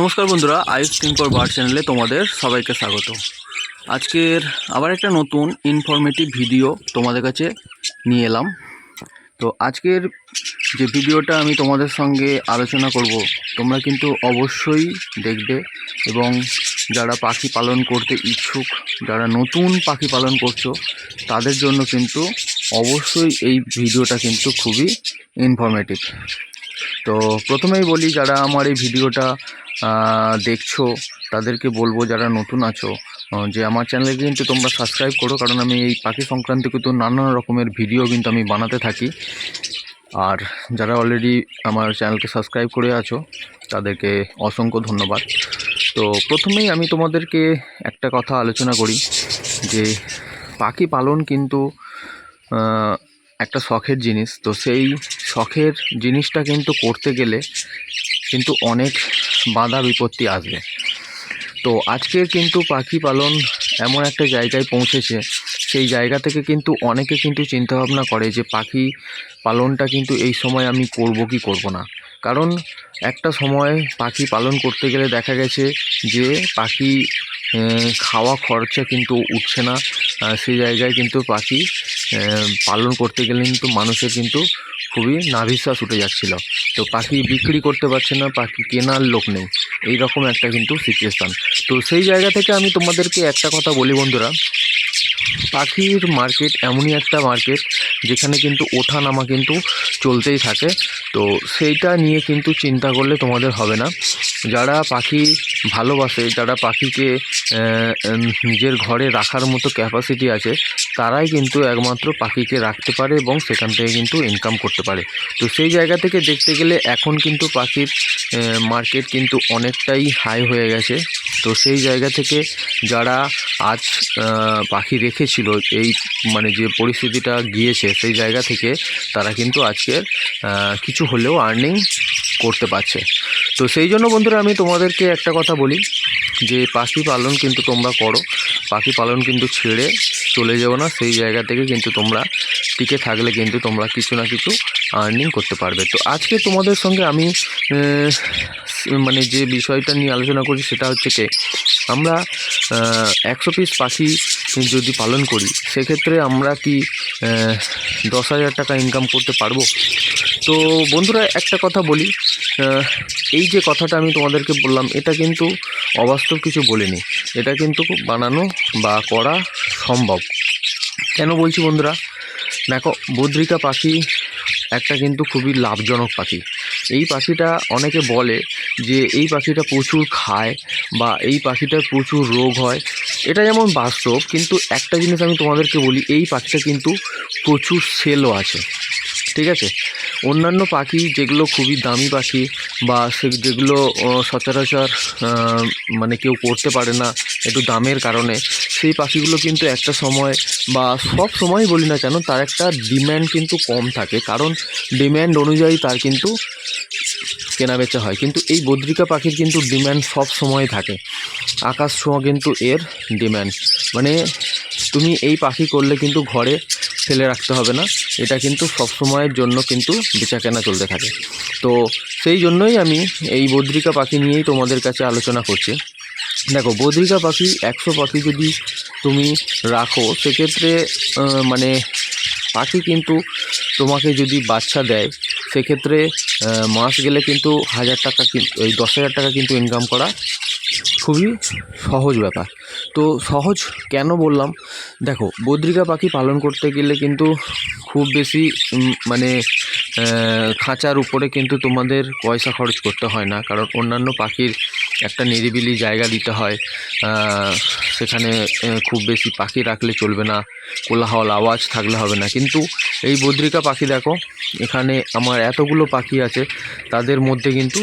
নমস্কার বন্ধুরা আইস for bird চ্যানেলে তোমাদের সবাইকে স্বাগত। আজকের আবার একটা নতুন ইনফরমেটিভ ভিডিও তোমাদের কাছে নিয়ে এলাম। তো আজকের যে ভিডিওটা আমি তোমাদের সঙ্গে আলোচনা করব, তোমরা কিন্তু অবশ্যই দেখবে এবং যারা পাখি পালন করতে ইচ্ছুক, যারা নতুন পাখি পালন করছ, তাদের জন্য কিন্তু অবশ্যই এই ভিডিওটা কিন্তু খুবই ইনফরমেটিভ তো প্রথমেই বলি, যারা আমার এই ভিডিওটা দেখছ, তাদেরকে বলব, যারা নতুন আছো যে আমার চ্যানেলে কিন্তু তোমরা সাবস্ক্রাইব করো, কারণ আমি এই পাখি সংক্রান্ত কিন্তু নানান রকমের ভিডিও কিন্তু আমি বানাতে থাকি। আর যারা অলরেডি আমার চ্যানেলকে সাবস্ক্রাইব করে আছো, তাদেরকে অসংখ্য ধন্যবাদ। তো প্রথমেই আমি তোমাদেরকে একটা কথা আলোচনা করি, যে পাখি পালন কিন্তু একটা শখের জিনিস। তো সেই শখের জিনিসটা কিন্তু করতে গেলে কিন্তু অনেক বাধা বিপত্তি আসবে। তো আজকের কিন্তু পাখি পালন এমন একটা জায়গায় পৌঁছেছে, সেই জায়গা থেকে কিন্তু অনেকে কিন্তু চিন্তাভাবনা করে যে পাখি পালনটা কিন্তু এই সময় আমি করব কি করব না। কারণ একটা সময় পাখি পালন করতে গেলে দেখা গেছে যে পাখি খাওয়া খরচা কিন্তু উঠছে না। সেই জায়গায় কিন্তু পাখি পালন করতে গেলে কিন্তু মানুষের কিন্তু খুবই নাভিশ্বাস উঠে যাচ্ছিল। তো পাখি বিক্রি করতে পারছে না, পাখি কেনার লোক নেই। এই রকম একটা কিন্তু সিচুয়েশান তো সেই জায়গা থেকে আমি তোমাদেরকে একটা কথা বলি বন্ধুরা। পাখির মার্কেট এমনই একটা মার্কেট যেখানে কিন্তু ওঠা নামা কিন্তু চলতেই থাকে। তো সেইটা নিয়ে কিন্তু চিন্তা করলে তোমাদের হবে না। যারা পাখি ভালোবাসে, যারা পাখিকে নিজের ঘরে রাখার মতো ক্যাপাসিটি আছে, তারাই কিন্তু একমাত্র পাখিকে রাখতে পারে এবং সেখান থেকে কিন্তু ইনকাম করতে পারে। তো সেই জায়গা থেকে দেখতে গেলে এখন কিন্তু পাখির মার্কেট কিন্তু অনেকটাই হাই হয়ে গেছে। তো সেই জায়গা থেকে যারা আজ পাখি রেখেছিল এই মানে যে পরিস্থিতিটা গিয়েছে সেই জায়গা থেকে তারা কিন্তু আজকে কিছু হলেও আর্নিং করতে পারছে। তো সেই জন্য বন্ধুরা আমি তোমাদেরকে একটা কথা বলি, যে পাখি পালন কিন্তু তোমরা করো, পাখি পালন কিন্তু ছেড়ে চলে যাও না, সেই জায়গা থেকে কিন্তু তোমরা টিকে থাকলে কিন্তু তোমরা কিছু না কিছু আর্নিং করতে পারবে। তো আজকে তোমাদের সঙ্গে আমি মানে যে বিষয়টা নিয়ে আলোচনা করছি সেটা হচ্ছে কি? আমরা একশো পিস পাখি যদি পালন করি, সেক্ষেত্রে আমরা কি দশ হাজার টাকা ইনকাম করতে পারব? তো বন্ধুরা, একটা কথা বলি এই যে কথাটা আমি তোমাদেরকে বললাম, এটা কিন্তু অবাস্তব কিছু বলিনি। এটা কিন্তু বানানো বা করা সম্ভব। কেন বলছি বন্ধুরা? দেখো, বদ্রিকা পাখি একটা কিন্তু খুবই লাভজনক পাখি। এই পাখিটা অনেকে বলে যে, এই পাখিটা প্রচুর খায় বা এই পাখিটার প্রচুর রোগ হয়। এটা যেমন বাস্তব, কিন্তু একটা জিনিস আমি তোমাদেরকে বলি, এই পাখিটা কিন্তু প্রচুর সেলও আছে, ঠিক আছে? অন্যান্য পাখি যেগুলো খুবই দামি পাখি বা সে যেগুলো সচরাচর মানে কেউ করতে পারে না একটু দামের কারণে, সেই পাখিগুলো কিন্তু একটা সময় বা সব সময় বলি না কেন, তার একটা ডিম্যান্ড কিন্তু কম থাকে। কারণ ডিম্যান্ড অনুযায়ী তার কিন্তু কেনা বেচা হয়। কিন্তু এই বদ্রিকা পাখির কিন্তু ডিম্যান্ড সব সময় থাকে। আকাশ ছোঁয়া কিন্তু এর ডিম্যান্ড মানে তুমি এই পাখি করলে কিন্তু ঘরে ফেলে রাখতে হবে না। এটা কিন্তু সব সময়ের জন্য কিন্তু বেচা কেনা চলতে থাকে। তো সেই জন্যই আমি এই বদ্রিকা পাখি নিয়েই তোমাদের কাছে আলোচনা করছি। দেখো, বদ্রিকা পাখি, একশো পাখি যদি তুমি রাখো, সেক্ষেত্রে মানে পাখি কিন্তু তোমাকে যদি বাচ্চা দেয়, সেক্ষেত্রে মাস গেলে কিন্তু হাজার টাকা ওই দশ হাজার টাকা কিন্তু ইনকাম করা খুবই সহজ ব্যাপার। তো সহজ কেন বললাম? দেখো, বদ্রিকা পাখি পালন করতে গেলে কিন্তু খুব বেশি মানে খাঁচার উপরে কিন্তু তোমাদের পয়সা খরচ করতে হয় না, কারণ অন্যান্য পাখির একটা নিরিবিলি জায়গা দিতে হয়। সেখানে খুব বেশি পাখি রাখলে চলবে না। কোলাহল, আওয়াজ থাকলে হবে না। কিন্তু এই বদ্রিকা পাখি দেখো, এখানে আমার এতগুলো পাখি আছে, তাদের মধ্যে কিন্তু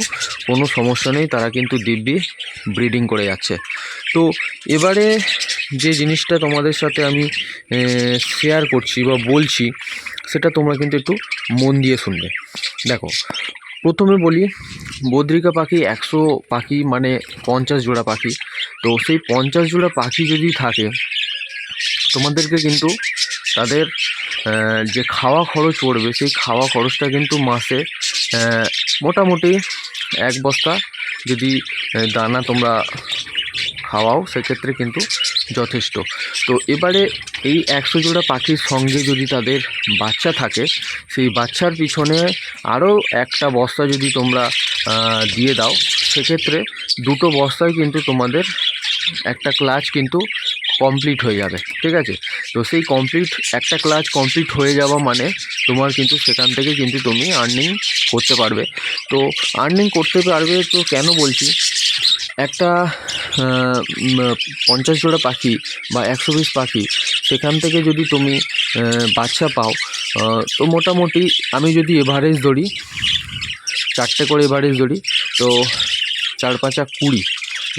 কোনো সমস্যা নেই, তারা কিন্তু দিব্যি ব্রিডিং করে যাচ্ছে। তো এবারে যে জিনিসটা তোমাদের সাথে আমি শেয়ার করছি বা বলছি, সেটা তোমরা কিন্তু একটু মন দিয়ে শুনবে। দেখো প্রথমে বলি, বদ্রিকা পাখি একশো পাখি মানে পঞ্চাশ জোড়া পাখি। তো সেই পঞ্চাশ জোড়া পাখি যদি থাকে, তোমাদেরকে কিন্তু তাদের যে খাওয়া খরচ পড়বে, সেই খাওয়া খরচটা কিন্তু মাসে মোটামুটি এক বস্তা যদি দানা তোমরা খাওয়াও, সেক্ষেত্রে কিন্তু যথেষ্ট। তো এবারে এই একশো জোড়া পাখির সঙ্গে যদি তাদের বাচ্চা থাকে, সেই বাচ্চার পিছনে আরও একটা বস্তা যদি তোমরা দিয়ে দাও, সেক্ষেত্রে দুটো বস্তায় কিন্তু তোমাদের একটা ক্লাচ কিন্তু কমপ্লিট হয়ে যাবে, ঠিক আছে? তো সেই কমপ্লিট, একটা ক্লাচ কমপ্লিট হয়ে যাওয়া মানে তোমার কিন্তু সেখান থেকে কিন্তু তুমি আর্নিং করতে পারবে। তো আর্নিং করতে পারবে তো কেন বলছি? একটা পঞ্চাশ জোড়া পাখি বা একশো পিস পাখি, সেখান থেকে যদি তুমি বাচ্চা পাও তো মোটামুটি আমি যদি এভারেজ ধরি, চারটে করে এভারেজ ধরি, তো চার পাঁচা কুড়ি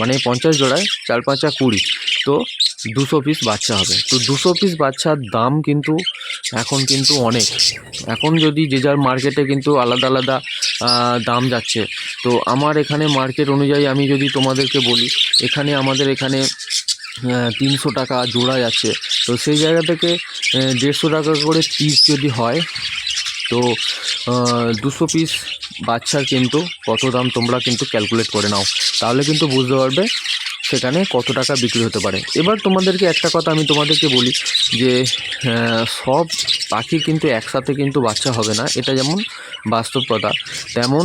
মানে পঞ্চাশ জোড়ায় চার পাঁচা কুড়ি। তো দুশো পিস বাচ্চা হবে। তো দুশো পিস বাচ্চার দাম কিন্তু এখন কিন্তু অনেক। এখন যদি যে যার মার্কেটে কিন্তু আলাদা আলাদা দাম যাচ্ছে। তো আমার এখানে মার্কেট অনুযায়ী আমি যদি তোমাদেরকে বলি, এখানে আমাদের এখানে তিনশো টাকা জোড়া যাচ্ছে। তো সেই জায়গা থেকে দেড়শো টাকা করে পিস যদি হয়, তো দুশো পিস বাচ্চার কিন্তু কত দাম তোমরা কিন্তু ক্যালকুলেট করে নাও। তাহলে কিন্তু বুঝতে পারবে সেখানে কত টাকা বিক্রি হতে পারে। এবার তোমাদেরকে একটা কথা আমি তোমাদেরকে বলি যে সব পাখি কিন্তু একসাথে কিন্তু বাচ্চা হবে না। এটা যেমন বাস্তব কথা তেমন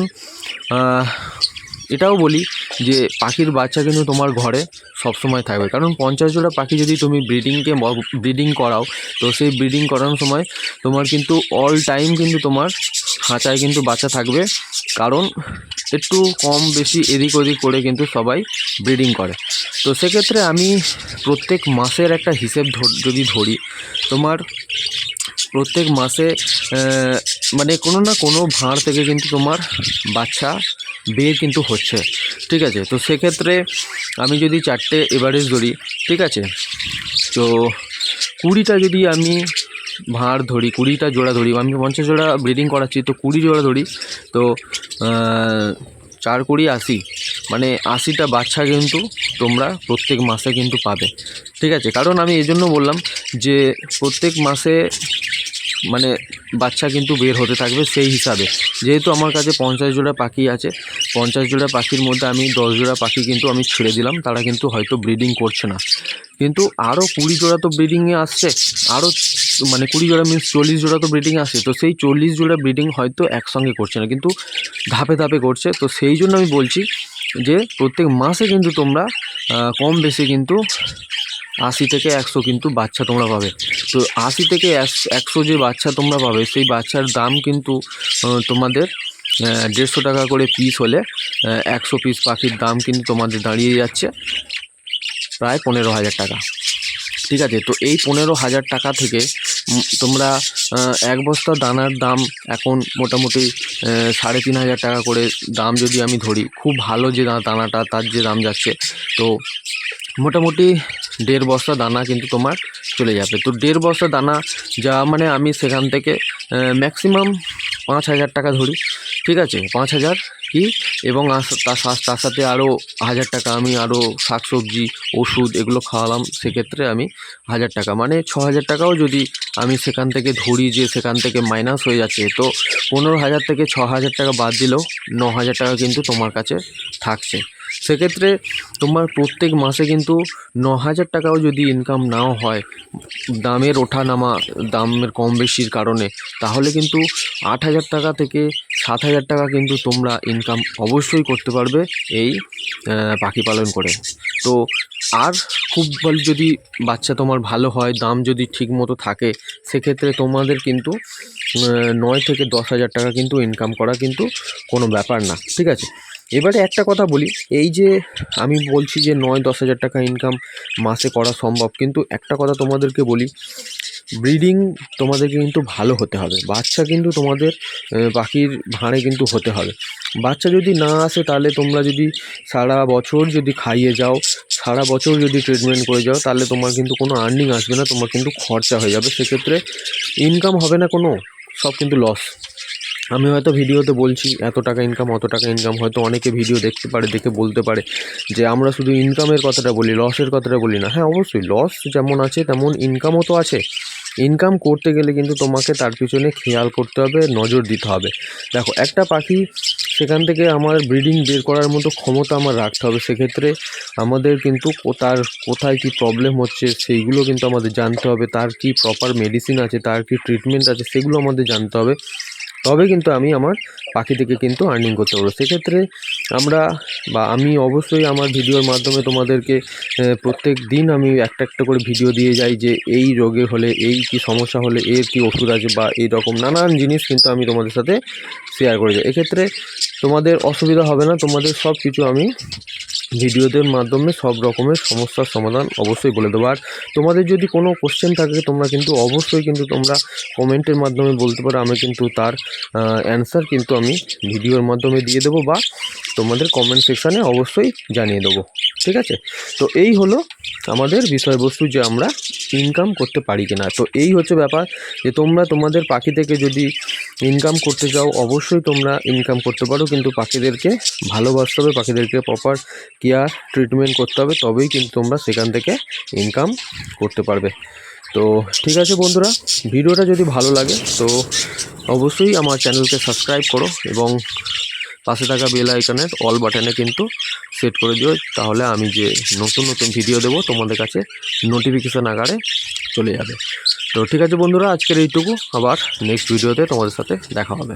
এটাও বলি যে পাখির বাচ্চা কিন্তু তোমার ঘরে সবসময় থাকবে। কারণ পঞ্চাশ জোড়া পাখি যদি তুমি ব্রিডিংকে ব্রিডিং করাও, তো সেই ব্রিডিং করানোর সময় তোমার কিন্তু অল টাইম কিন্তু তোমার খাঁচায় কিন্তু বাচ্চা থাকবে। কারণ একটু কম বেশি এদিক ওদিক করে কিন্তু সবাই ব্রিডিং করে। তো সেক্ষেত্রে আমি প্রত্যেক মাসের একটা হিসেব যদি ধরি, তোমার প্রত্যেক মাসে মানে কোনো না কোনো ভাঁড় থেকে কিন্তু তোমার বাচ্চা বের কিন্তু হচ্ছে, ঠিক আছে? তো সেক্ষেত্রে আমি যদি চারটে এভারেজ ধরি, ঠিক আছে? তো কুড়িটা যদি আমি ভাঁড় ধরি, কুড়িটা জোড়া ধরি, আমি পঞ্চাশ জোড়া ব্রিডিং করাচ্ছি, তো কুড়ি জোড়া ধরি, তো চার কুড়ি আশি মানে আশিটা বাচ্চা কিন্তু তোমরা প্রত্যেক মাসে কিন্তু পাবে। ঠিক আছে, কারণ আমি এই জন্য বললাম যে প্রত্যেক মাসে মানে বাচ্চা কিন্তু বের হতে থাকবে সেই হিসাবে। যেহেতু আমার কাছে পঞ্চাশ জোড়া পাখি আছে, পঞ্চাশ জোড়া পাখির মধ্যে আমি দশ জোড়া পাখি কিন্তু আমি ছেড়ে দিলাম, তারা কিন্তু হয়তো ব্রিডিং করছে না। কিন্তু আরও কুড়ি জোড়া তো ব্রিডিংয়ে আসছে আরও মানে কুড়ি জোড়া মিনস চল্লিশ জোড়া তো ব্রিডিং আসছে, তো সেই চল্লিশ জোড়া ব্রিডিং হয়তো একসঙ্গে করছে না, কিন্তু ধাপে ধাপে করছে। তো সেই জন্য আমি বলছি যে প্রত্যেক মাসে কিন্তু তোমরা কম বেশি কিন্তু আশি থেকে একশো কিন্তু বাচ্চা তোমরা পাবে। তো আশি থেকে একশ- যে বাচ্চা তোমরা পাবে, সেই বাচ্চার দাম কিন্তু তোমাদের দেড়শো টাকা করে পিস হলে একশো পিস পাখির দাম কিন্তু তোমাদের দাঁড়িয়ে যাচ্ছে প্রায় পনেরো হাজার টাকা। ঠিক আছে? তো এই পনেরো হাজার টাকা থেকে তোমরা এক বস্তা দানার দাম এখন মোটামুটি সাড়ে তিন হাজার টাকা করে দাম যদি আমি ধরি, খুব ভালো যে দানাটা, তার যে দাম যাচ্ছে, তো মোটামুটি দেড় বস্তা দানা কিন্তু তোমার চলে যাবে। তো দেড় বস্তা দানা যা মানে আমি সেখান থেকে ম্যাক্সিমাম পাঁচ হাজার টাকা ধরি, ঠিক আছে? পাঁচ হাজার কি? এবং তার তার সাথে আরও হাজার টাকা আমি আরও শাকসবজি, ওষুধ এগুলো খাওয়ালাম, সেক্ষেত্রে আমি হাজার টাকা। মানে ছ হাজার টাকাও যদি আমি সেখান থেকে ধরি যে সেখান থেকে মাইনাস হয়ে যাচ্ছে, তো পনেরো হাজার থেকে ছ হাজার টাকা বাদ দিলেও ন হাজার টাকা কিন্তু তোমার কাছে থাকছে। সেক্ষেত্রে তোমার প্রত্যেক মাসে কিন্তু ন হাজার টাকাও যদি ইনকাম নাও হয়, দামের ওঠা নামা দামের কম বেশির কারণে, তাহলে কিন্তু আট হাজার টাকা থেকে সাত হাজার টাকা কিন্তু তোমরা ইনকাম অবশ্যই করতে পারবে এই পাখি পালন করে। তো আর খুব বল যদি বাচ্চা তোমার ভালো হয়, দাম যদি ঠিক মতো থাকে, সেক্ষেত্রে তোমাদের কিন্তু নয় থেকে দশ হাজার টাকা কিন্তু ইনকাম করা কিন্তু কোনো ব্যাপার না, ঠিক আছে? এবারে একটা কথা বলি, এই যে আমি বলছি যে নয়, দশ হাজার টাকা ইনকাম মাসে করা সম্ভব, কিন্তু একটা কথা তোমাদেরকে বলি ব্রিডিং তোমাদেরকে কিন্তু ভালো হতে হবে। বাচ্চা কিন্তু তোমাদের পাখির ভাঁড়ে কিন্তু হতে হবে। বাচ্চা যদি না আসে, তাহলে তোমরা যদি সারা বছর যদি খাইয়ে যাও, সারা বছর যদি ট্রিটমেন্ট করে যাও, তাহলে তোমার কিন্তু কোনো আর্নিং আসবে না, তোমার কিন্তু খরচা হয়ে যাবে। সেক্ষেত্রে ইনকাম হবে না কোনো, সব কিন্তু লস আমি হয়তো ভিডিওতে বলছি এত টাকা ইনকাম অত টাকা ইনকাম হয়তো অনেকে ভিডিও দেখতে পারে, দেখে বলতে পারে যে আমরা শুধু ইনকামের কথাটা বলি লসের কথাটা বলি না। হ্যাঁ অবশ্যই লস যেমন আছে, তেমন ইনকামও তো আছে। ইনকাম করতে গেলে কিন্তু তোমাকে তার পিছনে খেয়াল করতে হবে, নজর দিতে হবে। দেখো, একটা পাখি সেখান থেকে আমার ব্রিডিং বের করার মতো ক্ষমতা আমার রাখতে হবে। সেক্ষেত্রে আমাদের কিন্তু তার কোথায় কি প্রবলেম হচ্ছে সেইগুলো কিন্তু আমাদের জানতে হবে। তার কি প্রপার মেডিসিন আছে, তার কি ট্রিটমেন্ট আছে, সেগুলো আমাদের জানতে হবে। তবে কিন্তু আমি আমার পাখি থেকে কিন্তু আর্নিং করতে পারব। সেক্ষেত্রে আমরা বা আমি অবশ্যই আমার ভিডিওর মাধ্যমে তোমাদেরকে প্রত্যেক দিন আমি একটা একটা করে ভিডিও দিয়ে যাই যে এই রোগে হলে, এই কি সমস্যা হলে, এর কি ওষুধ আছে বা এই রকম নানান জিনিস কিন্তু আমি তোমাদের সাথে শেয়ার করে যাই। এক্ষেত্রে তোমাদের অসুবিধা হবে না, তোমাদের সব কিছু আমি ভিডিওদের মাধ্যমে সব রকমের সমস্যার সমাধান অবশ্যই বলে দেবো। আর তোমাদের যদি কোনো কোশ্চেন থাকে, তোমরা কিন্তু অবশ্যই কিন্তু তোমরা কমেন্টের মাধ্যমে বলতে পারো। আমি কিন্তু তার অ্যান্সার কিন্তু আমি ভিডিওর মাধ্যমে দিয়ে দেবো বা তোমাদের কমেন্ট সেকশানে অবশ্যই জানিয়ে দেবো। ঠিক আছে? তো এই হলো আমাদের বিষয়বস্তু যে আমরা ইনকাম করতে পারি কিনা। তো এই হচ্ছে ব্যাপার যে তোমরা তোমাদের পাখি থেকে যদি ইনকাম করতে চাও, অবশ্যই তোমরা ইনকাম করতে পারো। কিন্তু পাখিদেরকে ভালোবাসতে হবে, পাখিদেরকে প্রপার কেয়ার ট্রিটমেন্ট করতে হবে, তবেই কিন্তু তোমরা সেখান থেকে ইনকাম করতে পারবে। তো ঠিক আছে বন্ধুরা, ভিডিওটা যদি ভালো লাগে, তো অবশ্যই আমার চ্যানেলকে সাবস্ক্রাইব করো এবং পাশে থাকা বেল আইকনের অল বাটনে কিন্তু সেট করে দিও। তাহলে আমি যে নতুন নতুন ভিডিও দেবো, তোমাদের কাছে নোটিফিকেশান আকারে চলে যাবে। তো ঠিক আছে বন্ধুরা, আজকের এইটুকু। আবার নেক্সট ভিডিওতে তোমাদের সাথে দেখা হবে।